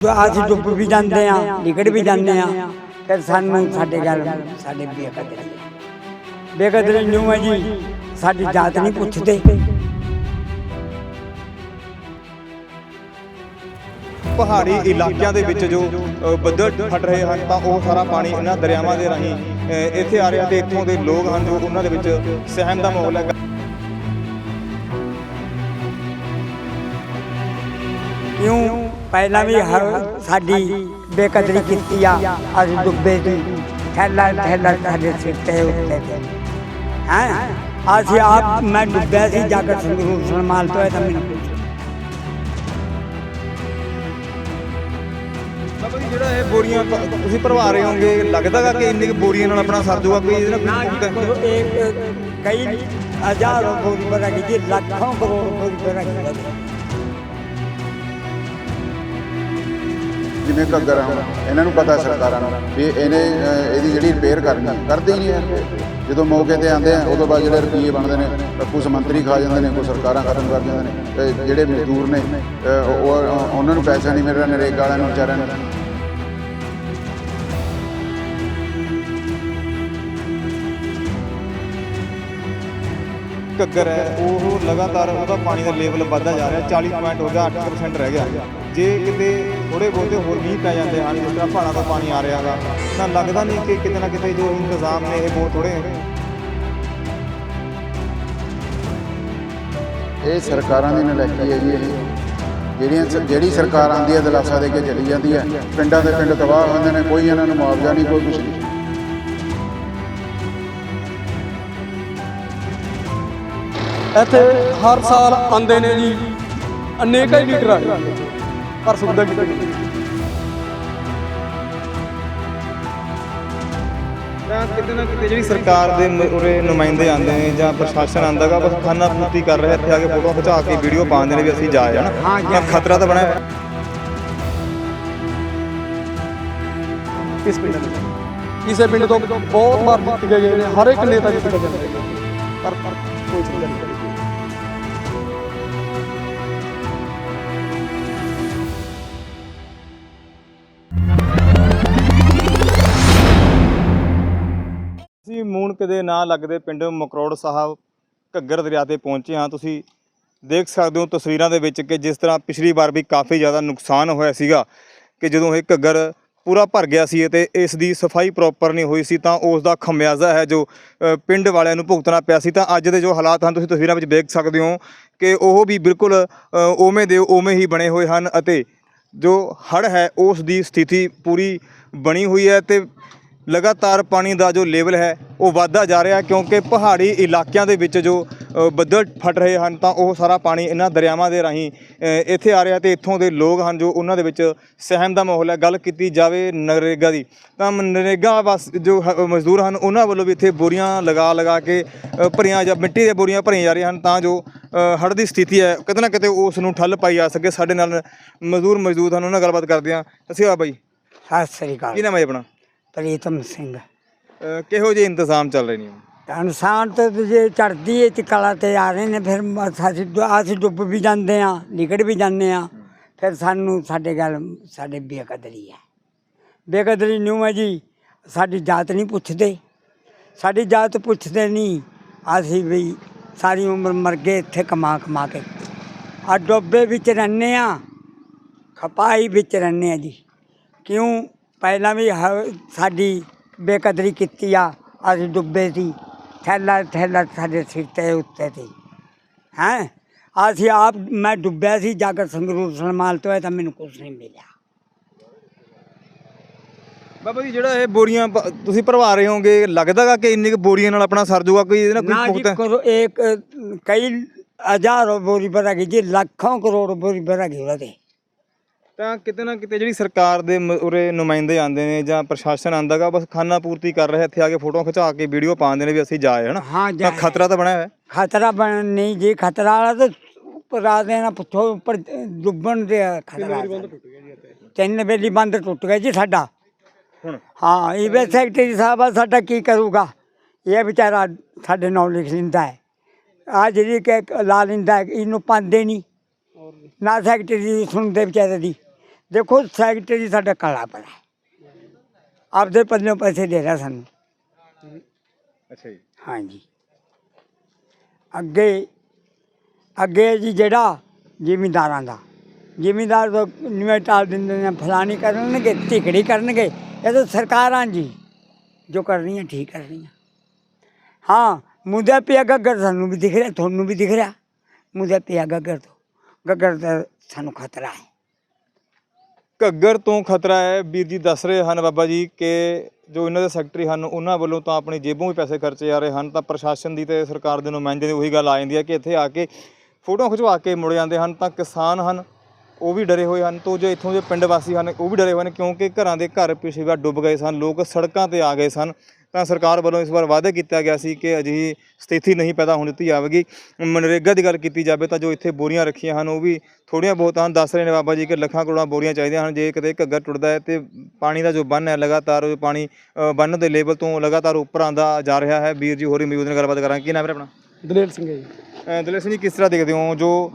ਅਸੀਂ ਡੁੱਬ ਵੀ ਜਾਂਦੇ ਆ ਨਿਕੜ ਵੀ ਜਾਂਦੇ ਆ। ਫਿਰ ਸਾਨੂੰ ਸਾਡੇ ਗੱਲ ਸਾਡੇ ਬੇਕਦਰੀ ਬੇਕਦਰੀ ਨੂੰ ਹੈ ਜੀ ਸਾਡੀ ਜਾਤ ਨਹੀਂ ਪੁੱਛਦੇ। ਪਹਾੜੀ ਇਲਾਕਿਆਂ ਦੇ ਵਿੱਚ ਜੋ ਅ, ਬੱਦਲ ਫਟ ਰਹੇ ਹਨ ਤਾਂ ਉਹ ਸਾਰਾ ਪਾਣੀ ਇਹਨਾਂ ਦਰਿਆਵਾਂ ਦੇ ਰਾਹੀਂ ਅ, ਇੱਥੇ ਆ ਰਿਹਾ ਤੇ ਇੱਥੋਂ ਦੇ ਲੋਕ ਹਨ ਜੋ ਉਹਨਾਂ ਦੇ ਵਿੱਚ ਸਹਿਮ ਦਾ ਮਾਹੌਲ ਹੈ ਕਿਉਂ? ਪਹਿਲਾਂ ਵੀ ਹਰ ਸਾਡੀ ਬੇਕਦਰੀ ਕੀਤੀ ਆ। ਅੱਜ ਦੁੱਬੇ ਦੀ ਥੈਲਾ ਥੈਲਾ ਸਾਡੇ ਸਿਰ ਤੇ ਉੱਤੇ ਤੇ। ਹੈ? ਅਸੀਂ ਆਪ ਮੈਂ ਡੁੱਬਿਆ ਸੀ ਜਾਗਰ ਸਿੰਘ ਨੂੰ ਸਨਮਾਨ ਤੋਂ ਇਹ ਤਾਂ ਮੈਨੂੰ ਜਿਹੜਾ ਇਹ ਬੋਰੀਆਂ ਤੁਸੀਂ ਭਰਵਾ ਰਹੇ ਹੋਗੇ ਲੱਗਦਾਗਾ ਕਿ ਇੰਨੇ ਬੋਰੀਆਂ ਨਾਲ ਆਪਣਾ ਸਰ ਜਾਊਗਾ ਕੋਈ ਇਹਦੇ ਨਾਲ ਇੱਕ ਕਈ ਹਜ਼ਾਰਾਂ ਬੋਰੀ ਬਣਾ ਕੇ ਲੱਖਾਂ ਕਰੋੜ ਬਣਾ ਕੇ ਜਿਵੇਂ ਘੱਗਰ ਆ ਇਹਨਾਂ ਨੂੰ ਪਤਾ ਸਰਕਾਰਾਂ ਨੂੰ ਵੀ ਇਹਨੇ ਅਹ, ਇਹਦੀ ਜਿਹੜੀ ਰਿਪੇਅਰ ਕਰਨੀ ਕਰਦੇ ਹੀ ਨਹੀਂ ਹੈ ਜਦੋਂ ਮੌਕੇ ਤੇ ਆਉਂਦੇ ਆ ਉਦੋਂ ਬਾਅਦ ਜਿਹੜੇ ਰੁਪਈਏ ਬਣਦੇ ਨੇ ਤਾਂ ਕੁਝ ਮੰਤਰੀ ਖਾ ਜਾਂਦੇ ਨੇ ਕੁਝ ਸਰਕਾਰਾਂ ਖਤਮ ਕਰ ਜਾਂਦੇ ਨੇ ਤੇ ਜਿਹੜੇ ਮਜ਼ਦੂਰ ਨੇ ਅਹ, ਉਹ ਉਹ- ਉਹਨਾਂ ਨੂੰ ਪੈਸਾ ਨਹੀਂ ਮਿਲ ਰਿਹਾ ਨਰੇਗਾ ਵਾਲਿਆਂ ਨੂੰ ਵਿਚਾਰਿਆਂ ਨੂੰ। ਘੱਗਰ ਹੈ, ਉਹ ਲਗਾਤਾਰ ਉਹਦਾ ਪਾਣੀ ਦਾ ਲੈਵਲ ਵੱਧਦਾ ਜਾ ਰਿਹਾ 40 ਪੁਆਇੰਟ ਹੋ ਗਿਆ 8% ਰਹਿ ਗਿਆ। ਜੇ ਕਿਤੇ ਥੋੜੇ ਬਹੁਤੇ ਹੋਰ ਵੀ ਪੈ ਜਾਂਦੇ ਹਨ, ਜਿਸ ਤਰ੍ਹਾਂ ਪਹਾੜਾਂ ਤੋਂ ਪਾਣੀ ਆ ਰਿਹਾਗਾ ਤਾਂ ਲੱਗਦਾ ਨਹੀਂ ਕਿ ਕਿਤੇ ਨਾ ਕਿਤੇ ਜੋ ਇੰਤਜ਼ਾਮ ਨੇ, ਇਹ ਬਹੁਤ ਥੋੜੇ ਨੇ ਇਹ ਸਰਕਾਰਾਂ ਦੀ ਨਲਾਇਕੀ ਹੈ ਜੀ, ਇਹ ਜਿਹੜੀਆਂ ਜਿਹੜੀ ਸਰਕਾਰ ਆਉਂਦੀ ਹੈ, ਦਿਲਾਸਾ ਦੇ ਕੇ ਚਲੀ ਜਾਂਦੀ ਹੈ, ਪਿੰਡਾਂ ਦੇ ਪਿੰਡ ਤਬਾਹ ਹੁੰਦੇ ਨੇ, ਕੋਈ ਇਹਨਾਂ ਨੂੰ ਮੁਆਵਜ਼ਾ ਨਹੀਂ, ਕੋਈ ਕੁਛ ਨਹੀਂ। ਇੱਥੇ ਹਰ ਸਾਲ ਆਉਂਦੇ ਨੇ ਜੀ। ਅਨੇਕਾਂ ਹੀ ਲੀਡਰ ਆਏ ਪਰ ਸੁਵਿਧਾ ਕਿਤੇ ਨਹੀਂ। ਤਾਂ ਕਿਤੇ ਨਾ ਕਿਤੇ ਜਿਹੜੀ ਸਰਕਾਰ ਦੇ ਮ- ਉਰੇ ਨੁਮਾਇੰਦੇ ਆਉਂਦੇ ਨੇ ਜਾਂ ਪ੍ਰਸ਼ਾਸਨ ਆਉਂਦਾਗਾ ਬਸ ਖਾਨਾ ਪੂਰਤੀ ਕਰ ਰਿਹਾ ਇੱਥੇ ਆ ਕੇ ਫੋਟੋ ਖਿਚਾ ਕੇ ਵੀਡੀਓ ਪਾਉਂਦੇ ਨੇ ਵੀ ਅਸੀਂ ਜਾ ਹਨਾ? ਹਾਂ, ਤਾਂ ਖਤਰਾ ਤਾਂ ਬਣਿਆ ਹੋਇਆ। ਇਸ ਪਿੰਡ ਨੂੰ ਕਿਸੇ ਪਿੰਡ ਤੋਂ ਬਹੁਤ ਵਾਰ ਜਿੱਤ ਕੇ ਗਏ ਨੇ ਹਰ ਇੱਕ ਨੇਤਾ ਜਿੱਤ ਕੇ ਜਾਂਦਾ ਹੈ ਪਰ ਪਰ ਕੋਈ ਸੁਵਿਧਾ ਨਹੀਂ। ਕਰੀ ਅਸੀਂ ਦੇ ਨਾਂ ਲੱਗਦੇ ਪਿੰਡ ਮਕਰੋੜ ਸਾਹਿਬ ਘੱਗਰ ਦਰਿਆ ਤੇ ਪਹੁੰਚੇ ਹਾਂ। ਤੁਸੀਂ ਦੇਖ ਸਕਦੇ ਹੋ ਤਸਵੀਰਾਂ ਦੇ ਵਿੱਚ ਕਿ ਜਿਸ ਤਰ੍ਹਾਂ ਪਿਛਲੀ ਵਾਰ ਵੀ ਕਾਫੀ ਜ਼ਿਆਦਾ ਨੁਕਸਾਨ ਹੋਇਆ ਸੀਗਾ ਕਿ ਜਦੋਂ ਇਹ ਘੱਗਰ ਪੂਰਾ ਭਰ ਗਿਆ ਸੀ ਤੇ ਇਸ ਦੀ ਸਫ਼ਾਈ ਪ੍ਰੋਪਰ ਨਹੀਂ ਹੋਈ ਸੀ ਤਾਂ ਉਸ ਦਾ ਖਮਿਆਜ਼ਾ ਹੈ ਜੋ ਪਿੰਡ ਵਾਲਿਆਂ ਨੂੰ ਭੁਗਤਣਾ ਪਿਆ ਸੀ। ਤਾਂ ਅੱਜ ਦੇ ਜੋ ਹਾਲਾਤ ਹਨ ਤੁਸੀਂ ਤਸਵੀਰਾਂ ਵਿੱਚ ਦੇਖ ਸਕਦੇ ਹੋ ਕਿ ਉਹ ਵੀ ਬਿਲਕੁਲ ਅ, ਉਵੇਂ ਦੇ ਉਵੇਂ ਹੀ ਬਣੇ ਹੋਏ ਹਨ ਅਤੇ ਜੋ ਹੜ੍ਹ ਹੈ ਉਸ ਦੀ ਸਥਿਤੀ ਪੂਰੀ ਬਣੀ ਹੋਈ ਹੈ ਤੇ ਲਗਾਤਾਰ ਪਾਣੀ ਦਾ ਜੋ ਲੈਵਲ ਹੈ ਉਹ ਵਧਦਾ ਜਾ ਰਿਹਾ ਕਿਉਂਕਿ ਪਹਾੜੀ ਇਲਾਕਿਆਂ ਦੇ ਵਿੱਚ ਜੋ ਬੱਦਲ ਫਟ ਰਹੇ ਹਨ ਤਾਂ ਉਹ ਸਾਰਾ ਪਾਣੀ ਇਹਨਾਂ ਦਰਿਆਵਾਂ ਦੇ ਰਾਹੀਂ ਇੱਥੇ ਆ ਰਿਹਾ ਤੇ ਇੱਥੋਂ ਦੇ ਲੋਕ ਹਨ ਜੋ ਉਹਨਾਂ ਦੇ ਵਿੱਚ ਸਹਿਮ ਦਾ ਮਾਹੌਲ ਹੈ। ਗੱਲ ਕੀਤੀ ਜਾਵੇ ਨਰੇਗਾ ਦੀ ਤਾਂ ਨਰੇਗਾ ਬਸ ਜੋ ਮਜ਼ਦੂਰ ਹਨ ਉਹਨਾਂ ਵੱਲੋਂ ਵੀ ਇੱਥੇ ਬੋਰੀਆਂ ਲਗਾ ਲਗਾ ਕੇ ਭਰੀਆਂ ਜਾਂ ਮਿੱਟੀ ਦੀਆਂ ਬੋਰੀਆਂ ਭਰੀਆਂ ਜਾ ਰਹੀਆਂ ਹਨ ਤਾਂ ਜੋ ਹੜ੍ਹ ਦੀ ਸਥਿਤੀ ਹੈ ਕਿਤੇ ਨਾ ਕਿਤੇ ਉਸ ਨੂੰ ਠੱਲ ਪਾਈ ਜਾ ਸਕੇ। ਸਾਡੇ ਨਾਲ ਮਜ਼ਦੂਰ ਮੌਜੂਦ ਹਨ ਉਹਨਾਂ ਨਾਲ ਗੱਲਬਾਤ ਕਰਦੇ ਹਾਂ। ਅਸੀਂ ਆ ਬਾਈ। ਸਤਿ ਸ੍ਰੀ ਕੀ ਅਕਾਲ ਨਾਮ ਹੈ ਆਪਣਾ? ਪ੍ਰੀਤਮ ਸਿੰਘ। ਕਿਹੋ ਜਿਹੇ ਇੰਤਜ਼ਾਮ ਚੱਲ ਰਹੇ ਨੇ? ਇਨਸਾਨ ਤੇ ਜੇ ਚੜਦੀ ਹੈ ਤੇ ਕਲਾ ਤੇ ਆ ਰਹੇ ਨੇ ਫਿਰ ਮ- ਅਸੀਂ ਡੁ- ਅਸੀਂ ਡੁੱਬ ਵੀ ਜਾਂਦੇ ਆ ਨਿਕੜ ਵੀ ਜਾਂਦੇ ਆ। ਫਿਰ ਸਾਨੂੰ ਸਾਡੇ ਗੱਲ ਸਾਡੇ ਬੇਕਦਰੀ ਹੈ। ਬੇਕਦਰੀ ਨੂੰ ਹੈ ਜੀ ਸਾਡੀ ਜਾਤ ਨਹੀਂ ਪੁੱਛਦੇ। ਸਾਡੀ ਜਾਤ ਪੁੱਛਦੇ ਨਹੀਂ ਅਸੀਂ ਵੀ ਸਾਰੀ ਉਮਰ ਮਰ ਗਏ ਇੱਥੇ ਕਮਾ ਕਮਾ ਕੇ। ਆ ਡੋਬੇ ਵਿੱਚ ਰਹਿੰਦੇ ਆ ਖਪਾਈ ਵਿੱਚ ਰਹਿੰਦੇ ਆ ਜੀ। ਕਿਉਂ? ਪਹਿਲਾਂ ਵੀ ਹ- ਸਾਡੀ ਬੇਕਦਰੀ ਕੀਤੀ ਆ ਅਸੀਂ ਡੁੱਬੇ ਸੀ ਥੈਲਾ ਥੈਲਾ ਸਾਡੇ ਸਿਰ ਤੇ ਉੱਤੇ ਤੇ ਹੈ ਅਸੀਂ ਆਪ ਮੈਂ ਡੁੱਬਿਆ ਸੀ ਜਾ ਕੇ ਸੰਗਰੂਰ ਸਨਮਾਲ ਤੋਂ ਇਹ ਤਾਂ ਮੈਨੂੰ ਕੁਝ ਨਹੀਂ ਮਿਲਿਆ ਬਾਬਾ ਜੀ ਜਿਹੜਾ ਇਹ ਬੋਰੀਆਂ ਪ- ਤੁਸੀਂ ਭਰਵਾ ਰਹੇ ਹੋਗੇ ਲੱਗਦਾਗਾ ਕਿ ਇੰਨੀ ਕੁ ਬੋਰੀਆਂ ਨਾਲ ਆਪਣਾ ਸਰ ਜਾਊਗਾ ਕੋਈ ਇਹਦੇ ਨਾਲ ਨਾ ਕੋਈ जी ਪੁਖਤਾ करो एक अ, कई हजारों बोरी पर रखी जी लाखों करोड़ बोरी पर रखी होते ਤਾਂ ਕਿਤੇ ਨਾ ਕਿਤੇ ਜਿਹੜੀ ਸਰਕਾਰ ਦੇ ਮ- ਉਰੇ ਨੁਮਾਇੰਦੇ ਆਉਂਦੇ ਨੇ ਜਾਂ ਪ੍ਰਸ਼ਾਸਨ ਆਂਦਾਗਾ ਬਸ ਖਾਨਾ ਪੂਰਤੀ ਕਰ ਰਿਹਾ ਇੱਥੇ ਆ ਕੇ ਫੋਟੋ ਖਿਚਾ ਕੇ ਵੀਡੀਓ ਪਾਉਂਦੇ ਨੇ ਵੀ ਅਸੀਂ ਜਾ ਆਏ ਹਨਾ हाँ ਤਾਂ जाए ਖਤਰਾ ਤਾਂ ਬਣਿਆ ਹੋਇਆ खतरा बन नहीं जी खतरा वाला तो ऊपर आ देना पुछो ऊपर डुबन दे खतरा ਤਿੰਨ ਵੇਲੀ ਬੰਦ ਟੁੱਟ ਗਿਆ ਜੀ ਸਾਡਾ ਹੁਣ ਹਾਂ ਇਹ ਸੈਕਟਰੀ ਸਾਹਿਬ ਆ ਸਾਡਾ ਕੀ ਕਰੂਗਾ ਇਹ ਵਿਚਾਰਾ ਸਾਡੇ ਨਾਲ ਲਿਖ ਲੈਂਦਾ ਹੈ ਆ ਜਿਹੜੀ ਕਿ ਲਾ ਲੈਂਦਾ ਹੈ, ਇਹਨੂੰ ਪਾਉਂਦੇ ਨਹੀਂ ਨਾ ਸੈਕਟਰੀ ਦੀ ਸੁਣਦੇ ਵਿਚਾਰੇ ਦੀ ਦੇਖੋ ਸੈਕਟਰੀ ਸਾਡਾ ਕਾਲਾ ਹੈ ਆਪਦੇ ਪੱਲਿਓਂ ਪੈਸੇ ਦੇ ਰਿਹਾ ਸਾਨੂੰ। ਅੱਛਾ ਜੀ। ਹਾਂਜੀ। ਅੱਗੇ ਅੱਗੇ ਜੀ ਜਿਹੜਾ ਜ਼ਿਮੀਂਦਾਰਾਂ ਦਾ। ਜ਼ਿਮੀਂਦਾਰ ਤੋਂ ਨਿਵੇਂ ਟਾਲ ਦਿੰਦੇ ਨੇ ਫਲਾਣੀ ਕਰਨਗੇ ਢਿਕੜੀ ਕਰਨਗੇ। ਇਹ ਤਾਂ ਸਰਕਾਰਾਂ ਜੀ ਜੋ ਕਰ ਰਹੀਆਂ ਠੀਕ ਕਰ ਰਹੀਆਂ। ਹਾਂ ਮੁੱਦਾ ਪਿਆ ਗੱਗਰ ਸਾਨੂੰ ਵੀ ਦਿਖ ਰਿਹਾ ਤੁਹਾਨੂੰ ਵੀ ਦਿਖ ਰਿਹਾ। ਮੁੱਦਾ ਪਿਆ ਗੱਗਰ ਤੋਂ। ਗੱਗਰ ਦਾ ਸਾਨੂੰ ਖਤਰਾ ਹੈ। ਘੱਗਰ ਤੋਂ ਖਤਰਾ ਹੈ। ਵੀਰ ਜੀ ਦੱਸ ਰਹੇ ਹਨ ਬਾਬਾ ਜੀ ਕਿ ਜੋ ਇਹਨਾਂ ਦੇ ਸੈਕਟਰੀ ਹਨ, ਉਹਨਾਂ ਵੱਲੋਂ ਤਾਂ ਆਪਣੀ ਜੇਬੋਂ ਵੀ ਪੈਸੇ ਖਰਚੇ ਜਾ ਰਹੇ ਹਨ। ਤਾਂ ਪ੍ਰਸ਼ਾਸਨ ਦੀ ਤੇ ਸਰਕਾਰ ਦੇ ਨੁਮਾਇੰਦੇ ਦੀ ਉਹੀ ਗੱਲ ਆ ਜਾਂਦੀ ਹੈ ਕਿ ਇੱਥੇ ਆ ਕੇ ਫੋਟੋਆਂ ਖਿਚਵਾ ਕੇ ਮੁੜ ਜਾਂਦੇ ਹਨ। ਤਾਂ ਕਿਸਾਨ ਹਨ, ਉਹ ਵੀ ਡਰੇ ਹੋਏ ਹਨ। ਤੋਂ ਜੋ ਇੱਥੋਂ ਦੇ ਪਿੰਡ ਵਾਸੀ ਹਨ, ਉਹ ਵੀ ਡਰੇ ਹੋਏ ਨੇ ਕਿਉਂਕਿ ਘਰਾਂ ਦੇ ਘਰ ਪਿਛਲੀ ਵਾਰ ਡੁੱਬ ਗਏ ਸਨ, ਲੋਕ ਸੜਕਾਂ ਤੇ ਆ ਗਏ ਸਨ। ਤਾਂ ਸਰਕਾਰ ਵੱਲੋਂ ਇਸ ਵਾਰ ਵਾਅਦਾ ਕੀਤਾ ਗਿਆ ਸੀ ਕਿ ਅਜਿਹੀ ਸਥਿਤੀ ਨਹੀਂ ਪੈਦਾ ਹੋਣ ਦਿੱਤੀ ਜਾਵੇਗੀ। ਮਨਰੇਗਾ ਦੀ ਗੱਲ ਕੀਤੀ ਜਾਵੇ ਤਾਂ ਜੋ ਇੱਥੇ ਬੋਰੀਆਂ ਰੱਖੀਆਂ ਹਨ ਉਹ ਵੀ ਥੋੜ੍ਹੀਆਂ ਬਹੁਤ ਹਨ। ਦੱਸ ਰਹੇ ਨੇ ਬਾਬਾ ਜੀ ਕਿ ਲੱਖਾਂ ਕਰੋੜਾਂ ਬੋਰੀਆਂ ਚਾਹੀਦੀਆਂ ਹਨ। ਜੇ ਕਿਤੇ ਘੱਗਰ ਟੁੱਟਦਾ ਹੈ ਤੇ ਪਾਣੀ ਦਾ ਜੋ ਬੰਨ ਹੈ ਲਗਾਤਾਰ ਉਹ ਪਾਣੀ ਬੰਨ ਦੇ ਲੈਵਲ ਤੋਂ ਲਗਾਤਾਰ ਉੱਪਰ ਆਂਦਾ ਜਾ ਰਿਹਾ ਹੈ। ਵੀਰ ਜੀ ਹੋਰੀ ਮੌਜੂਦ ਨੇ ਗੱਲਬਾਤ ਕਰਾਂਗੇ। ਕੀ ਨਾਮ ਹੈ ਆਪਣਾ? ਦਲੇਲ ਸਿੰਘ ਜੀ। ਦਲੇਰ ਸਿੰਘ ਜੀ ਕਿਸ ਤਰ੍ਹਾਂ ਦੇਖਦੇ ਹੋ? ਜੋ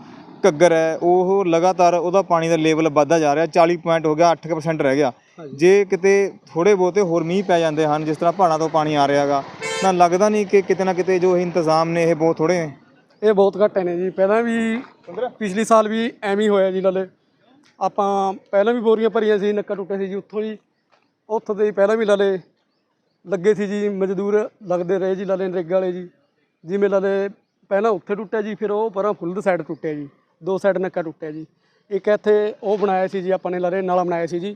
ਘੱਗਰ ਹੈ ਉਹ ਲਗਾਤਾਰ ਉਹਦਾ ਪਾਣੀ ਦਾ ਲੈਵਲ ਵੱਧਦਾ ਜਾ ਰਿਹਾ। 40 ਪੁਆਇੰਟ ਹੋ ਗਿਆ 8% ਰਹਿ ਗਿਆ। ਜੇ ਕਿਤੇ ਥੋੜੇ ਬਹੁਤੇ ਹੋਰ ਮੀਂਹ ਪੈ ਜਾਂਦੇ ਹਨ ਜਿਸ ਤਰ੍ਹਾਂ ਪਹਾੜਾਂ ਤੋਂ ਪਾਣੀ ਆ ਰਿਹਾਗਾ ਤਾਂ ਲੱਗਦਾ ਨਹੀਂ ਕਿ ਕਿਤੇ ਨਾ ਕਿਤੇ ਜੋ ਇਹ ਇੰਤਜ਼ਾਮ ਨੇ ਇਹ ਬਹੁਤ ਥੋੜੇ ਨੇ? ਇਹ ਬਹੁਤ ਘੱਟ ਨੇ ਜੀ। ਪਹਿਲਾਂ ਵੀ ਪਿਛਲੇ ਸਾਲ ਵੀ ਐਵੇਂ ਹੀ ਹੋਇਆ ਜੀ ਲਾਲੇ ਆਪਾਂ ਪਹਿਲਾਂ ਵੀ ਬੋਰੀਆਂ ਭਰੀਆਂ ਸੀ ਨੱਕਾ ਟੁੱਟੇ ਸੀ ਜੀ ਉੱਥੋਂ ਜੀ। ਉੱਥੋਂ ਦੇ ਪਹਿਲਾਂ ਵੀ ਲਾਲੇ ਲੱਗੇ ਸੀ ਜੀ ਮਜ਼ਦੂਰ ਲੱਗਦੇ ਰਹੇ ਜੀ ਲਾਲੇ ਨਰੇਗਾ ਵਾਲੇ ਜੀ। ਜਿਵੇਂ ਲਾਲੇ ਪਹਿਲਾਂ ਉੱਥੇ ਟੁੱਟਿਆ ਜੀ ਫਿਰ ਉਹ ਪਰਾਂ ਫੁੱਲ ਸਾਈਡ ਟੁੱਟਿਆ ਜੀ। ਦੋ ਸਾਈਡ ਨੱਕਾ ਟੁੱਟਿਆ ਜੀ। ਇੱਕ ਇੱਥੇ ਉਹ ਬਣਾਇਆ ਸੀ ਜੀ ਆਪਾਂ ਨੇ ਲਾਲੇ ਨਾਲਾ ਬਣਾਇਆ ਸੀ ਜੀ।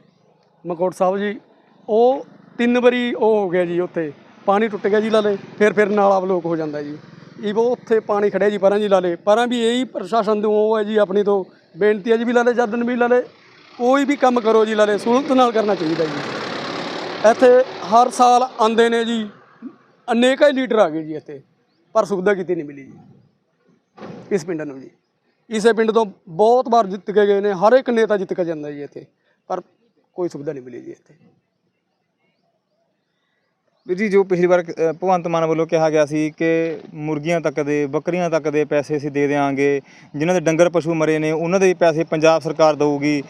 ਮਕੋਟ ਸਾਹਿਬ ਜੀ, ਉਹ ਤਿੰਨ ਵਾਰੀ ਉਹ ਹੋ ਗਿਆ ਜੀ ਉੱਥੇ। ਪਾਣੀ ਟੁੱਟ ਗਿਆ ਜੀ ਲਾਲੇ, ਫਿਰ ਫਿਰ ਨਾਲਾ ਬਲੋਕ ਹੋ ਜਾਂਦਾ ਜੀ। ਇਹ ਉਹ ਉੱਥੇ ਪਾਣੀ ਖੜਿਆ ਜੀ ਪਰਾਂ ਜੀ ਲਾਲੇ। ਪਰਾਂ ਵੀ ਇਹੀ ਪ੍ਰਸ਼ਾਸਨ ਤੋਂ ਉਹ ਹੈ ਜੀ, ਆਪਣੀ ਤੋਂ ਬੇਨਤੀ ਹੈ ਜੀ ਵੀ ਲਾਲੇ ਜਦਨ ਵੀ ਲਾਲੇ, ਕੋਈ ਵੀ ਕੰਮ ਕਰੋ ਜੀ ਲਾਲੇ, ਸਹੂਲਤ ਨਾਲ ਕਰਨਾ ਚਾਹੀਦਾ ਜੀ। ਇੱਥੇ ਹਰ ਸਾਲ ਆਉਂਦੇ ਨੇ ਜੀ, ਅਨੇਕਾਂ ਹੀ ਲੀਡਰ ਆ ਗਏ ਜੀ ਇੱਥੇ, ਪਰ ਸੁਵਿਧਾ ਕਿਤੇ ਨਹੀਂ ਮਿਲੀ ਜੀ। ਇਸ ਪਿੰਡ ਨੂੰ ਜੀ। ਇਸੇ ਪਿੰਡ ਤੋਂ ਬਹੁਤ ਵਾਰ ਜਿੱਤ ਕੇ ਗਏ ਨੇ, ਹਰ ਇੱਕ ਨੇਤਾ ਜਿੱਤ ਕੇ ਜਾਂਦਾ ਜੀ ਇੱਥੇ। ਪਰ ਕੋਈ ਸੁਵਿਧਾ ਨਹੀਂ ਮਿਲੀ ਜੀ ਇੱਥੇ। ਵੀਰ ਜੀ ਜੋ ਪਿਛਲੀ ਵਾਰ ਅ, ਭਗਵੰਤ ਮਾਨ ਵੱਲੋਂ ਕਿਹਾ ਗਿਆ ਸੀ ਕਿ ਮੁਰਗੀਆਂ ਤੱਕ ਦੇ ਬੱਕਰੀਆਂ ਤੱਕ ਦੇ ਪੈਸੇ ਅਸੀਂ ਦੇ ਦੇਵਾਂਗੇ ਜਿਨ੍ਹਾਂ ਦੇ ਡੰਗਰ ਪਸ਼ੂ ਮਰੇ ਨੇ ਉਹਨਾਂ ਦੇ ਵੀ ਪੈਸੇ ਪੰਜਾਬ ਸਰਕਾਰ ਦੇਊਗੀ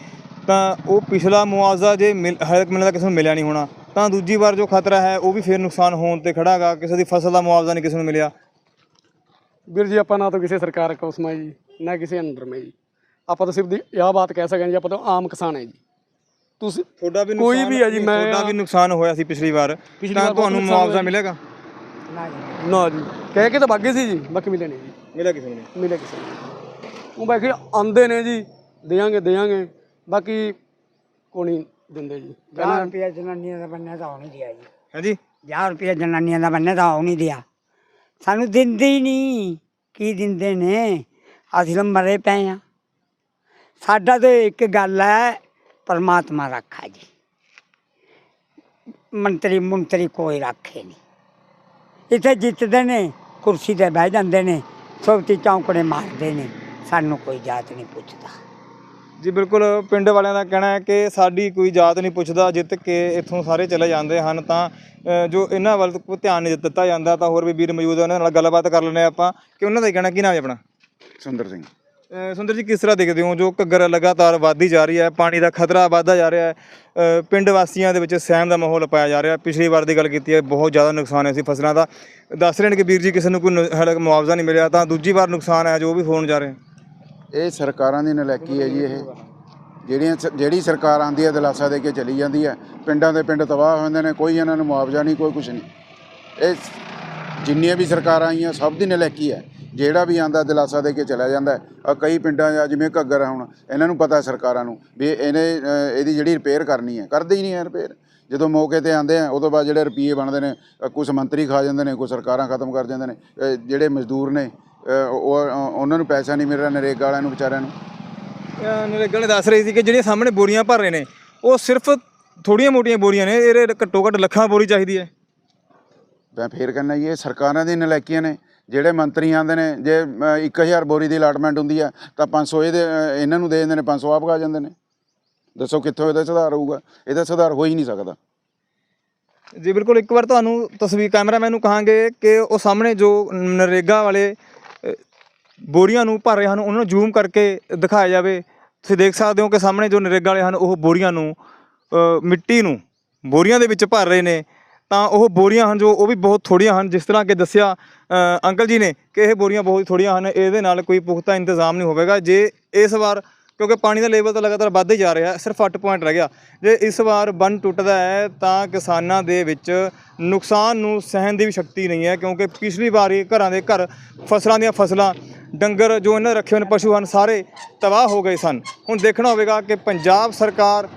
ਤਾਂ ਉਹ ਪਿਛਲਾ ਮੁਆਵਜ਼ਾ ਜੇ ਮਿਲ ਹਾਲੇ ਤੱਕ ਮੈਨੂੰ ਕਿਸੇ ਨੂੰ ਮਿਲਿਆ ਨਹੀਂ ਹੋਣਾ ਤਾਂ ਦੂਜੀ ਵਾਰ ਜੋ ਖਤਰਾ ਹੈ ਉਹ ਵੀ ਫਿਰ ਨੁਕਸਾਨ ਹੋਣ ਤੇ ਖੜਾ ਹੈਗਾ ਕਿਸੇ ਦੀ ਫਸਲ ਦਾ ਮੁਆਵਜ਼ਾ ਨਹੀਂ ਕਿਸੇ ਨੂੰ ਮਿਲਿਆ। ਵੀਰ ਜੀ ਆਪਾਂ ਨਾ ਤਾਂ ਕਿਸੇ ਸਰਕਾਰ ਕੋ ਜੀ ਨਾ ਕਿਸੇ ਅੰਦਰ ਮੇ ਜੀ। ਆਪਾਂ ਤਾਂ ਸਿਰਫ ਦੀ ਆਹ ਬਾਤ ਕਹਿ ਸਕਦੇ ਹਾਂ ਜੀ ਆਪਾਂ ਤਾਂ ਆਮ ਕਿਸਾਨ ਹੈ ਜੀ। ਤੁਸੀਂ ਤੁਹਾਡਾ ਵੀ ਕੋਈ ਵੀ ਹੈ ਜੀ, ਮੈਂ- ਤੁਹਾਡਾ ਵੀ ਨੁਕਸਾਨ ਹੋਇਆ ਸੀ ਪਿਛਲੀ ਵਾਰ। ਪਿਛਲੀ ਤਾਂ ਵਾਰ ਬਹੁਤ ਤੁਹਾਨੂੰ ਨੁਕਸਾਨ ਮੁਆਵਜ਼ਾ ਹੋਇਆ। ਮਿਲੇਗਾ? ਨਾ ਜੀ। ਨਾ ਜੀ। ਕਹਿ ਕੇ ਤਾਂ ਬਾਗੇ ਸੀ ਜੀ। ਬਾਕੀ ਮਿਲੇ ਨਹੀਂ ਜੀ। ਮਿਲਿਆ ਕਿਸੇ ਨੂੰ ਨਹੀਂ? ਮਿਲੇ ਕਿਸੇ ਨੂੰ ਉਹ ਬਾਕੀ ਆਂਦੇ ਨੇ ਜੀ। ਦੇਾਂਗੇ ਦੇਾਂਗੇ ਬਾਕੀ ਕੋਣੀ ਦਿੰਦੇ ਜੀ। 1000 ਰੁਪਏ ਜਨਾਨੀਆਂ ਦਾ ਬੰਨਿਆ ਤਾਂ ਉਹ ਨਹੀਂ ਦਿਆ ਜੀ। ਹਾਂਜੀ? 1000 ਰੁਪਏ ਜਨਾਨੀਆਂ ਦਾ ਬੰਨਿਆ ਤਾਂ ਉਹ ਨਹੀਂ ਦਿਆ। ਸਾਨੂੰ ਦਿੰਦੇ ਹੀ ਨਹੀਂ। ਕੀ ਦਿੰਦੇ ਨੇ? ਅਸੀਂ ਤਾਂ ਮਰੇ ਪਏ ਆ ਸਾਡਾ ਤਾਂ ਇੱਕ ਗੱਲ ਹੈ ਪਰਮਾਤਮਾ ਰੱਖਾ ਜੀ। ਮੰਤਰੀ ਮੰਤਰੀ ਕੋਈ ਰੱਖੇ ਨਹੀਂ ਇੱਥੇ ਜਿੱਤਦੇ ਨੇ ਕੁਰਸੀ ਤੇ ਬਹਿ ਜਾਂਦੇ ਨੇ ਸੋਤੀ ਚੌਂਕੜੇ ਮਾਰਦੇ ਨੇ ਸਾਨੂੰ ਕੋਈ ਜਾਤ ਨਹੀਂ ਪੁੱਛਦਾ। ਜੀ ਬਿਲਕੁਲ ਪਿੰਡ ਵਾਲਿਆਂ ਦਾ ਕਹਿਣਾ ਹੈ ਕਿ ਸਾਡੀ ਕੋਈ ਜਾਤ ਨਹੀਂ ਪੁੱਛਦਾ ਜਿੱਤ ਕੇ ਇੱਥੋਂ ਸਾਰੇ ਚਲੇ ਜਾਂਦੇ ਹਨ ਤਾਂ ਜੋ ਇਹਨਾਂ ਵੱਲ ਕੋਈ ਧਿਆਨ ਨਹੀਂ ਦਿੱਤਾ ਜਾਂਦਾ ਤਾਂ ਹੋਰ ਵੀ ਵੀਰ ਮੌਜੂਦ ਉਹਨਾਂ ਨਾਲ ਗੱਲਬਾਤ ਕਰ ਲੈਂਦੇ ਹਾਂ ਆਪਾਂ। ਕਿ ਉਹਨਾਂ ਦਾ ਹੀ ਕਹਿਣਾ ਕੀ ਨਾਮ ਹੈ ਆਪਣਾ? ਸੁੰਦਰ ਸਿੰਘ। ਸੁੰਦਰ ਜੀ, ਕਿਸ ਤਰ੍ਹਾਂ ਦੇਖਦੇ ਹੋ ਜੋ ਘੱਗਰ ਲਗਾਤਾਰ ਵੱਧਦੀ ਜਾ ਰਹੀ ਹੈ, ਪਾਣੀ ਦਾ ਖਤਰਾ ਵੱਧਦਾ ਜਾ ਰਿਹਾ ਹੈ ਪਿੰਡ ਵਾਸੀਆਂ ਦੇ ਵਿੱਚ ਸਹਿਮ ਦਾ ਮਾਹੌਲ ਪਾਇਆ ਜਾ ਰਿਹਾ ਪਿਛਲੀ ਵਾਰ ਦੀ ਗੱਲ ਕੀਤੀ ਹੈ, ਬਹੁਤ ਜ਼ਿਆਦਾ ਨੁਕਸਾਨ ਹੈ ਸੀ ਫਸਲਾਂ ਦਾ। ਦੱਸ ਰਹੇ ਨੇ ਕਿ ਵੀਰ ਜੀ, ਕਿਸੇ ਨੂੰ ਕੋਈ ਨ- ਹਾਲੇ ਮੁਆਵਜ਼ਾ ਨਹੀਂ ਮਿਲਿਆ, ਤਾਂ ਦੂਜੀ ਵਾਰ ਨੁਕਸਾਨ ਹੈ, ਜੋ ਵੀ ਹੋਣ ਜਾ ਰਿਹਾ ਇਹ ਸਰਕਾਰਾਂ ਦੀ ਨਲਾਇਕੀ ਹੈ ਜੀ ਇਹ। ਜਿਹੜੀਆਂ ਜਿਹੜੀ ਸਰਕਾਰ ਆਂਦੀ ਹੈ, ਦਿਲਾਸਾ ਦੇ ਕੇ ਚਲੀ ਜਾਂਦੀ ਹੈ, ਪਿੰਡਾਂ ਦੇ ਪਿੰਡ ਤਬਾਹ ਹੋ ਜਾਂਦੇ ਨੇ, ਕੋਈ ਇਹਨਾਂ ਨੂੰ ਮੁਆਵਜ਼ਾ ਨਹੀਂ, ਕੋਈ ਕੁਝ ਨਹੀਂ। ਇਹ ਜਿੰਨੀਆਂ ਵੀ ਸਰਕਾਰਾਂ ਆਈਆਂ, ਸਭ ਦੀ ਨਲਾਇਕੀ ਹੈ। ਜਿਹੜਾ ਵੀ ਆਂਦਾ ਦਿਲਾਸਾ ਦੇ ਕੇ ਚਲਾ ਜਾਂਦਾ ਆ ਕਈ ਪਿੰਡਾਂ 'ਚ ਜਿਵੇਂ ਘੱਗਰ ਹੁਣ ਇਹਨਾਂ ਨੂੰ ਪਤਾ ਸਰਕਾਰਾਂ ਨੂੰ ਵੀ ਇਹਨੇ ਇਹਦੀ ਜਿਹੜੀ ਰਿਪੇਅਰ ਕਰਨੀ ਹੈ। ਕਰਦੇ ਹੀ ਨਹੀਂ ਹੈ ਰਿਪੇਅਰ ਜਦੋਂ ਮੌਕੇ ਤੇ ਆਂਦੇ ਆ ਉਦੋਂ ਬਾਅਦ ਜਿਹੜੇ ਰੁਪਈਏ ਬਣਦੇ ਨੇ ਕੁਛ ਮੰਤਰੀ ਖਾ ਜਾਂਦੇ ਨੇ ਕੁਛ ਸਰਕਾਰਾਂ ਖਤਮ ਕਰ ਜਾਂਦੇ ਨੇ ਜਿਹੜੇ ਮਜ਼ਦੂਰ ਨੇ ਉਹ ਉਹਨਾਂ ਨੂੰ ਪੈਸਾ ਨਹੀਂ ਮਿਲ ਰਿਹਾ ਨਰੇਗਾ ਵਾਲਿਆਂ ਨੂੰ ਵਿਚਾਰਿਆਂ ਨੂੰ। ਨਰੇਗਾ ਨੇ ਦੱਸ ਰਹੀ ਸੀ ਕਿ ਜਿਹੜੀਆਂ ਸਾਹਮਣੇ ਬੋਰੀਆਂ ਭਰ ਰਹੇ ਨੇ ਉਹ ਸਿਰਫ ਥੋੜੀਆਂ ਮੋਟੀਆਂ ਬੋਰੀਆਂ ਨੇ ਇਹਦੇ ਘੱਟੋ ਘੱਟ ਲੱਖਾਂ ਬੋਰੀ ਚਾਹੀਦੀ ਹੈ। ਮੈਂ ਫੇਰ ਕਹਿੰਦਾ ਜੀ ਇਹ ਸਰਕਾਰਾਂ ਦੀ ਨਲਾਇਕੀਆਂ ਨੇ। ਜਿਹੜੇ ਮੰਤਰੀ ਆਂਦੇ ਨੇ ਜੇ ਅ, 1000 ਬੋਰੀ ਦੀ ਅਲਾਟਮੈਂਟ ਹੁੰਦੀ ਹੈ ਤਾਂ 500 ਇਹਦੇ ਇਹਨਾਂ ਨੂੰ ਦੇ ਦਿੰਦੇ ਨੇ 500 ਆਪ ਖਾ ਜਾਂਦੇ ਨੇ। ਦੱਸੋ ਕਿੱਥੋਂ ਇਹਦਾ ਸੁਧਾਰ ਹੋਊਗਾ? ਇਹਦਾ ਸੁਧਾਰ ਹੋ ਹੀ ਨਹੀਂ ਸਕਦਾ। ਜੀ ਬਿਲਕੁਲ ਇੱਕ ਵਾਰ ਤੁਹਾਨੂੰ ਤਸਵੀਰ ਕੈਮਰਾਮੈਨ ਨੂੰ ਕਹਾਂਗੇ ਕਿ ਉਹ ਸਾਹਮਣੇ ਜੋ ਨਰੇਗਾ ਵਾਲੇ ਬੋਰੀਆਂ ਨੂੰ ਭਰ ਰਹੇ ਹਨ ਉਹਨਾਂ ਨੂੰ ਜ਼ੂਮ ਕਰਕੇ ਦਿਖਾਇਆ ਜਾਵੇ। ਤੁਸੀਂ ਦੇਖ ਸਕਦੇ ਹੋ ਕਿ ਸਾਹਮਣੇ ਜੋ ਨਰੇਗਾ ਵਾਲੇ ਹਨ ਉਹ ਬੋਰੀਆਂ ਨੂੰ ਮਿੱਟੀ ਨੂੰ ਬੋਰੀਆਂ ਦੇ ਵਿੱਚ ਭਰ ਰਹੇ ਨੇ। ਤਾਂ ਉਹ ਬੋਰੀਆਂ ਹਨ ਜੋ ਉਹ ਵੀ ਬਹੁਤ ਥੋੜੀਆਂ ਹਨ, ਜਿਸ ਤਰ੍ਹਾਂ ਕਿ ਦੱਸਿਆ ਅੰਕਲ ਜੀ ਨੇ ਕਿ ਇਹ ਬੋਰੀਆਂ ਬਹੁਤ ਥੋੜੀਆਂ ਹਨ, ਇਹਦੇ ਨਾਲ ਕੋਈ ਪੁਖਤਾ ਇੰਤਜ਼ਾਮ ਨਹੀਂ ਹੋਵੇਗਾ। ਜੇ ਇਸ ਵਾਰ, ਕਿਉਂਕਿ ਪਾਣੀ ਦਾ ਲੈਵਲ ਤਾਂ ਲਗਾਤਾਰ ਵੱਧਦਾ ਹੀ ਜਾ ਰਿਹਾ, ਸਿਰਫ 8 ਪੁਆਇੰਟ ਰਹਿ ਗਿਆ, ਜੇ ਇਸ ਵਾਰ ਬੰਨ ਟੁੱਟਦਾ ਹੈ, ਤਾਂ ਕਿਸਾਨਾਂ ਦੇ ਵਿੱਚ ਨੁਕਸਾਨ ਨੂੰ ਸਹਿਣ ਦੀ ਵੀ ਸ਼ਕਤੀ ਨਹੀਂ ਹੈ, ਕਿਉਂਕਿ ਪਿਛਲੀ ਵਾਰੀ ਘਰਾਂ ਦੇ ਘਰ ਫਸਲਾਂ ਦੀਆਂ ਫਸਲਾਂ, ਡੰਗਰ ਜੋ ਇਹਨਾਂ ਰੱਖੇ ਹੋਏ ਨੇ, ਪਸ਼ੂ ਹਨ, ਸਾਰੇ ਤਬਾਹ ਹੋ ਗਏ ਸਨ। ਹੁਣ ਦੇਖਣਾ ਹੋਵੇਗਾ ਕਿ ਪੰਜਾਬ ਸਰਕਾਰ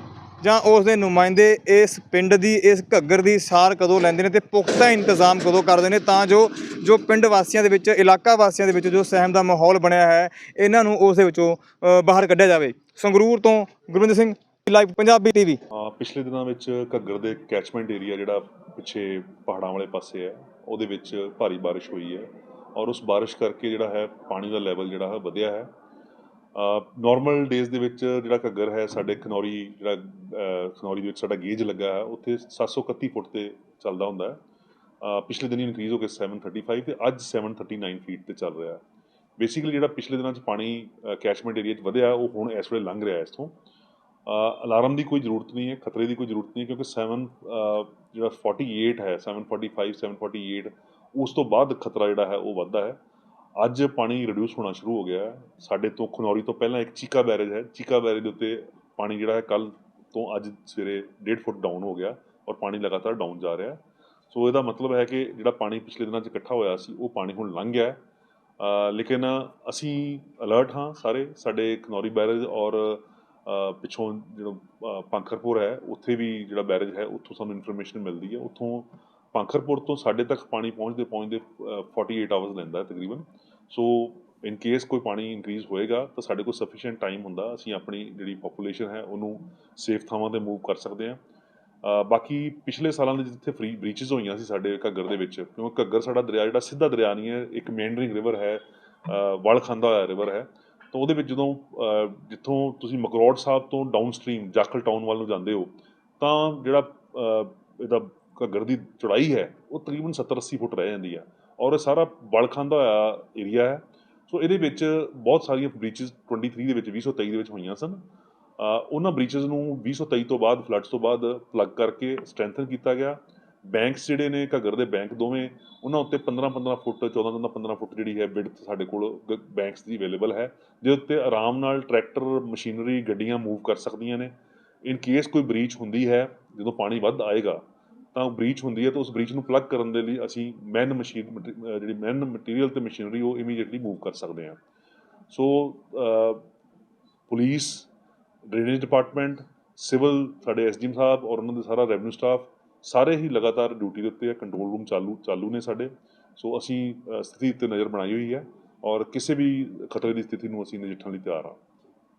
ਜਾਂ ਉਸ ਦੇ ਨੁਮਾਇੰਦੇ ਇਸ ਪਿੰਡ ਦੀ ਇਸ ਘੱਗਰ ਦੀ ਸਾਰ ਕਦੋਂ ਲੈਂਦੇ ਨੇ ਤੇ ਪੁਖਤਾ ਇੰਤਜ਼ਾਮ ਕਦੋਂ ਕਰਦੇ ਨੇ ਤਾਂ ਜੋ ਜੋ ਪਿੰਡ ਵਾਸੀਆਂ ਦੇ ਵਿੱਚ ਇਲਾਕਾ ਵਾਸੀਆਂ ਦੇ ਵਿੱਚ ਜੋ ਸਹਿਮ ਦਾ ਮਾਹੌਲ ਬਣਿਆ ਹੈ ਇਹਨਾਂ ਨੂੰ ਉਸ ਦੇ ਵਿੱਚੋਂ ਬਾਹਰ ਕੱਢਿਆ ਜਾਵੇ। ਸੰਗਰੂਰ ਤੋਂ ਗੁਰਵਿੰਦਰ ਸਿੰਘ ਲਾਈਵ ਪੰਜਾਬੀ ਟੀਵੀ। ਅ, ਪਿਛਲੇ ਦਿਨਾਂ ਵਿੱਚ ਘੱਗਰ ਦੇ ਕੈਚਮੈਂਟ ਏਰੀਆ ਜਿਹੜਾ ਪਿੱਛੇ ਪਹਾੜਾਂ ਵਾਲੇ ਪਾਸੇ ਹੈ ਉਹਦੇ ਵਿੱਚ ਭਾਰੀ ਬਾਰਿਸ਼ ਹੋਈ ਹੈ ਔਰ ਉਸ ਬਾਰਿਸ਼ ਕਰਕੇ ਜਿਹੜਾ ਹੈ ਪਾਣੀ ਦਾ ਲੈਵਲ ਜਿਹੜਾ ਹੈ ਵਧਿਆ ਹੈ। ਨਾਰਮਲ ਡੇਜ਼ ਦੇ ਵਿੱਚ ਜਿਹੜਾ ਘੱਗਰ ਹੈ, ਸਾਡੇ ਖਨੌਰੀ ਜਿਹੜਾ ਖਨੌਰੀ ਦੇ ਵਿੱਚ ਸਾਡਾ ਗੇਜ ਲੱਗਾ ਹੈ, ਉੱਥੇ 731 ਫੁੱਟ ਤੇ ਚੱਲਦਾ ਹੁੰਦਾ ਹੈ। ਪਿਛਲੇ ਦਿਨੀ ਇਨਕਰੀਜ਼ ਹੋ ਕੇ 735 ਤੇ ਅੱਜ 739 ਫੀਟ ਤੇ ਚੱਲ ਰਿਹਾ ਹੈ। ਬੇਸਿਕਲੀ ਜਿਹੜਾ ਪਿਛਲੇ ਦਿਨਾਂ 'ਚ ਪਾਣੀ ਕੈਚਮੈਂਟ ਏਰੀਆ 'ਚ ਵਧਿਆ, ਉਹ ਹੁਣ ਇਸ ਵੇਲੇ ਲੰਘ ਰਿਹਾ ਇਸ ਤੋਂ ਅਲਾਰਮ ਦੀ ਕੋਈ ਜ਼ਰੂਰਤ ਨਹੀਂ ਹੈ, ਖਤਰੇ ਦੀ ਕੋਈ ਜ਼ਰੂਰਤ ਨਹੀਂ ਕਿਉਂਕਿ 7 ਜਿਹੜਾ 48 ਹੈ 745 748 ਉਸ ਤੋਂ ਬਾਅਦ ਖਤਰਾ ਜਿਹੜਾ ਹੈ, ਉਹ ਵੱਧਦਾ ਹੈ। ਅੱਜ ਪਾਣੀ ਰਿਡਿਊਸ ਹੋਣਾ ਸ਼ੁਰੂ ਹੋ ਗਿਆ ਹੈ। ਸਾਡੇ ਤੋਂ ਖਨੌਰੀ ਤੋਂ ਪਹਿਲਾਂ ਇੱਕ ਚੀਕਾ ਬੈਰੇਜ ਹੈ। ਚੀਕਾ ਬੈਰੇਜ ਦੇ ਉੱਤੇ ਪਾਣੀ ਜਿਹੜਾ ਹੈ ਕੱਲ ਤੋਂ ਅੱਜ ਸਵੇਰੇ 1.5 ਫੁੱਟ ਡਾਊਨ ਹੋ ਗਿਆ ਔਰ ਪਾਣੀ ਲਗਾਤਾਰ ਡਾਊਨ ਜਾ ਰਿਹਾ ਸੋ ਇਹਦਾ ਮਤਲਬ ਹੈ ਕਿ ਜਿਹੜਾ ਪਾਣੀ ਪਿਛਲੇ ਦਿਨਾਂ 'ਚ ਇਕੱਠਾ ਹੋਇਆ ਸੀ ਉਹ ਪਾਣੀ ਹੁਣ ਲੰਘ ਗਿਆ ਲੇਕਿਨ ਅਸੀਂ ਅਲਰਟ ਹਾਂ ਸਾਰੇ ਸਾਡੇ ਖਨੌਰੀ ਬੈਰੇਜ ਔਰ ਅ, ਪਿੱਛੋਂ ਜਿਹੜਾ ਅ, ਹੈ ਉੱਥੇ ਵੀ ਜਿਹੜਾ ਬੈਰੇਜ ਹੈ ਉੱਥੋਂ ਸਾਨੂੰ ਇਨਫੋਰਮੇਸ਼ਨ ਮਿਲਦੀ ਹੈ। ਉੱਥੋਂ ਪਾਂਖਰਪੁਰ ਤੋਂ ਸਾਡੇ ਤੱਕ ਪਾਣੀ ਪਹੁੰਚਦੇ ਪਹੁੰਚਦੇ ਅ, 48 ਆਵਰਸ ਲੈਂਦਾ ਹੈ ਤਕਰੀਬਨ। ਸੋ ਇਨ ਕੇਸ ਕੋਈ ਪਾਣੀ ਇਨਕਰੀਜ਼ ਹੋਏਗਾ ਤਾਂ ਸਾਡੇ ਕੋਲ ਸਫੀਸ਼ੀਐਂਟ ਟਾਈਮ ਹੁੰਦਾ। ਅਸੀਂ ਆਪਣੀ ਜਿਹੜੀ ਪੋਪੂਲੇਸ਼ਨ ਹੈ ਉਹਨੂੰ ਸੇਫ ਥਾਵਾਂ ਤੇ ਮੂਵ ਕਰ ਸਕਦੇ ਹਾਂ। ਬਾਕੀ ਪਿਛਲੇ ਸਾਲਾਂ ਦੇ ਜਿੱਥੇ ਫ੍ਰੀ ਬ੍ਰੀਚਸ ਹੋਈਆਂ ਸੀ ਸਾਡੇ ਘੱਗਰ ਦੇ ਵਿੱਚ ਕਿਉਂਕਿ ਘੱਗਰ ਸਾਡਾ ਦਰਿਆ ਜਿਹੜਾ ਸਿੱਧਾ ਦਰਿਆ ਨਹੀਂ ਹੈ ਇੱਕ ਮੇਂਡਰਿੰਗ ਰਿਵਰ ਹੈ ਅ, ਵਲ ਖਾਂਦਾ ਹੋਇਆ ਰਿਵਰ ਹੈ। ਤਾਂ ਉਹਦੇ ਵਿੱਚ ਜਦੋਂ ਜਿੱਥੋਂ ਤੁਸੀਂ ਮਕਰੋੜ ਸਾਹਿਬ ਤੋਂ ਡਾਊਨ ਸਟਰੀਮ ਜਾਖਲ ਟਾਊਨ ਵੱਲ ਨੂੰ ਜਾਂਦੇ ਹੋ ਤਾਂ ਜਿਹੜਾ ਇਹਦਾ ਘੱਗਰ ਦੀ ਚੌੜਾਈ ਹੈ ਉਹ ਤਕਰੀਬਨ 70 80 ਫੁੱਟ ਰਹਿ ਜਾਂਦੀ ਹੈ ਔਰ ਇਹ ਸਾਰਾ ਬਲ ਖਾਂਦਾ ਹੋਇਆ ਏਰੀਆ ਹੈ। ਸੋ ਇਹਦੇ ਵਿੱਚ ਬਹੁਤ ਸਾਰੀਆਂ ਬ੍ਰੀਚਸ 23 ਦੇ ਵਿੱਚ 2023 ਦੇ ਵਿੱਚ ਹੋਈਆਂ ਸਨ। ਉਹਨਾਂ ਬ੍ਰੀਚਸ ਨੂੰ 2023 ਤੋਂ ਬਾਅਦ ਫਲੱਡਸ ਤੋਂ ਬਾਅਦ ਪਲੱਗ ਕਰਕੇ ਸਟਰੈਂਥਨ ਕੀਤਾ ਗਿਆ। ਬੈਂਕਸ ਜਿਹੜੇ ਨੇ, ਘੱਗਰ ਦੇ ਬੈਂਕ ਦੋਵੇਂ, ਉਹਨਾਂ ਉੱਤੇ 15 15 ਫੁੱਟ 14 14 15 ਫੁੱਟ ਜਿਹੜੀ ਹੈ ਬਿਡਥ ਸਾਡੇ ਕੋਲ ਬੈਂਕਸ ਦੀ ਅਵੇਲੇਬਲ ਹੈ, ਜਿਹਦੇ ਉੱਤੇ ਆਰਾਮ ਨਾਲ ਟਰੈਕਟਰ ਮਸ਼ੀਨਰੀ ਗੱਡੀਆਂ ਮੂਵ ਕਰ ਸਕਦੀਆਂ ਨੇ। ਇਨ ਕੇਸ ਕੋਈ ਬ੍ਰੀਚ ਹੁੰਦੀ ਹੈ, ਜਦੋਂ ਪਾਣੀ ਵੱਧ ਆਏਗਾ ਤਾਂ ਬ੍ਰੀਚ ਹੁੰਦੀ ਹੈ ਤਾਂ ਉਸ ਬ੍ਰੀਚ ਨੂੰ ਪਲੱਗ ਕਰਨ ਦੇ ਲਈ ਅਸੀਂ ਮੈਨ ਮਸ਼ੀਨ ਮਟ- ਜਿਹੜੀ ਮੈਨ ਮਟੀਰੀਅਲ ਤੇ ਮਸ਼ੀਨਰੀ ਉਹ ਇਮੀਡੀਏਟਲੀ ਮੂਵ ਕਰ ਸਕਦੇ ਹਾਂ। So ah, police drainage department civil ਸਾਡੇ ਐਸਡੀਐਮ ਸਾਹਿਬ ਔਰ ਉਹਨਾਂ ਦੇ ਸਾਰਾ ਰੈਵਨਿਊ ਸਟਾਫ ਸਾਰੇ ਹੀ ਲਗਾਤਾਰ ਡਿਊਟੀ ਦੇ ਉੱਤੇ ਕੰਟਰੋਲ ਰੂਮ ਚਾਲੂ ਚਾਲੂ ਨੇ ਸਾਡੇ। ਸੋ ਅਸੀਂ ਸਥਿਤੀ ਉੱਤੇ ਨਜ਼ਰ ਬਣਾਈ ਹੋਈ ਹੈ ਔਰ ਕਿਸੇ ਵੀ ਖਤਰੇ ਦੀ ਸਥਿਤੀ ਨੂੰ ਅਸੀਂ ਨਜਿੱਠਣ ਲਈ ਤਿਆਰ ਹਾਂ।